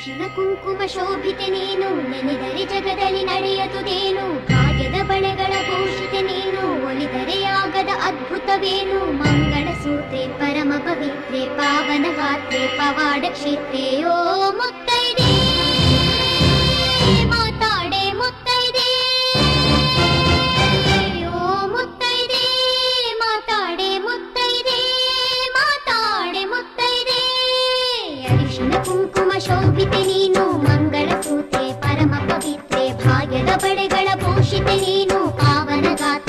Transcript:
ಅರಿಶಿಣ ಕುಂಕುಮ ಶೋಭಿತೆ ನೀನು, ನೆನೆದರೆ ಜಗದಲ್ಲಿ ನಡೆಯದುದೇನು ಕಾಗದ ಬಳೆಗಳ ಭೂಷಿತೆ ನೀನು, ಒಲಿದರೆ ಆಗದ ಅದ್ಭುತವೇನು ಮಂಗಳ ಸೂತ್ರೆ ಪರಮ ಪವಿತ್ರೆ, ಪಾವನ ಗಾತ್ರೆ ಪವಾಡ ಕ್ಷೇತ್ರೆ ಭೂಷಣ ಕುಂಕುಮ ಶೋಭಿತೆ ನೀನು ಮಂಗಳ ಸೂತ್ರೆ ಪರಮ ಪವಿತ್ರೆ ಭಾಗ್ಯದ ಪಡೆಗಳ ಪೋಷಿತೆ ನೀನು ಪಾವನಗಾತ